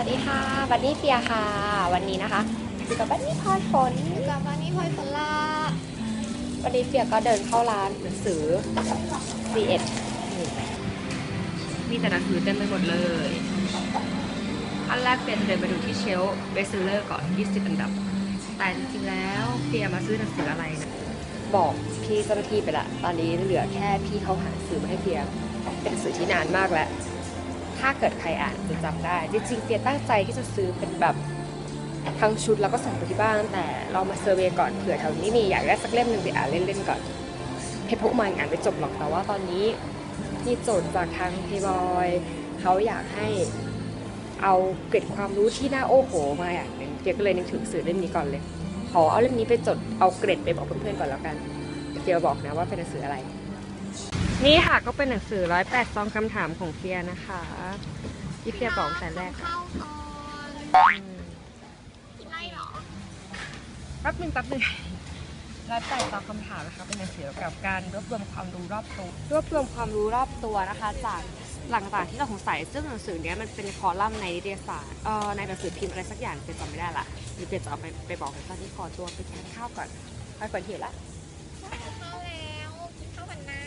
วัสดีค่ะ บันนี่เฟียค่ะ วันนี้นะคะอยู่กับบันนี่พลอยฝนกับวันนี้พลอยฝนลาวันนี้เฟียก็เดินเข้าร้านหนังสือ C1 มีแต่หนังสือเต็มไปหมดเลย อันแรกเฟียจะเดินไปดูที่เชลฟ์เบสเซอร์ก่อน20อันดับ แต่จริงๆแล้วเฟียมาซื้อหนังสืออะไรนะ บอกพี่เจ้าหน้าที่ไปละ ตอนนี้เหลือแค่พี่เขาหาหนังสือมาให้เฟียเป็นหนังสือที่นานมากแล้ว ถ้าเกิดใครอ่านจะจำได้ จริงๆเฟียตั้งใจที่จะซื้อเป็นแบบทั้งชุดแล้วก็ส่งไปที่บ้าน แต่เรามาเซอร์เวยก่อนเผื่อแถวนี้มีอยากได้สักเล่มหนึ่งไปอ่านเล่นๆก่อน เพชรพวกมันอ่านไม่จบหรอกแต่ว่าตอนนี้มีโจทย์จากทางพีบอยเขาอยากให้เอาเกร็ดความรู้ที่น่าโอ้โหมาอย่างหนึ่งเฟียก็เลยนึกถึงสื่อเล่มนี้ก่อนเลย ขอเอาเล่มนี้ไปจดเอาเกร็ดไปบอกเพื่อนๆก่อนแล้วกันเฟียบอกนะว่าเป็นหนังสืออะไร นี่ค่ะก็เป็นหนังสือร้อยแปดซองคำถามของเฟียนะคะที่เฟียบอกแต่แรกอะเข้าก่อนอืมกินไรหรอแป๊บหนึ่งแป๊บหนึ่งร้อยแปดซองคำถามนะคะเป็นหนังสือเกี่ยวกับการรวบรวมความรู้รอบตัวรวบรวมความรู้รอบตัวนะคะจากหลังจากที่เราสงสัยซึ่งหนังสือเนี้ยมันเป็นคอลัมน์ในนิตยสารเอ่อในหนังสือพิมพ์อะไรสักอย่างเป็นจำไม่ได้ละหรือเป็นจะเอาไปไปบอกตอนนี้ขอตัวไปทานข้าวก่อนไปเปิดหิวละเข้าแล้วกินข้าวกันนะ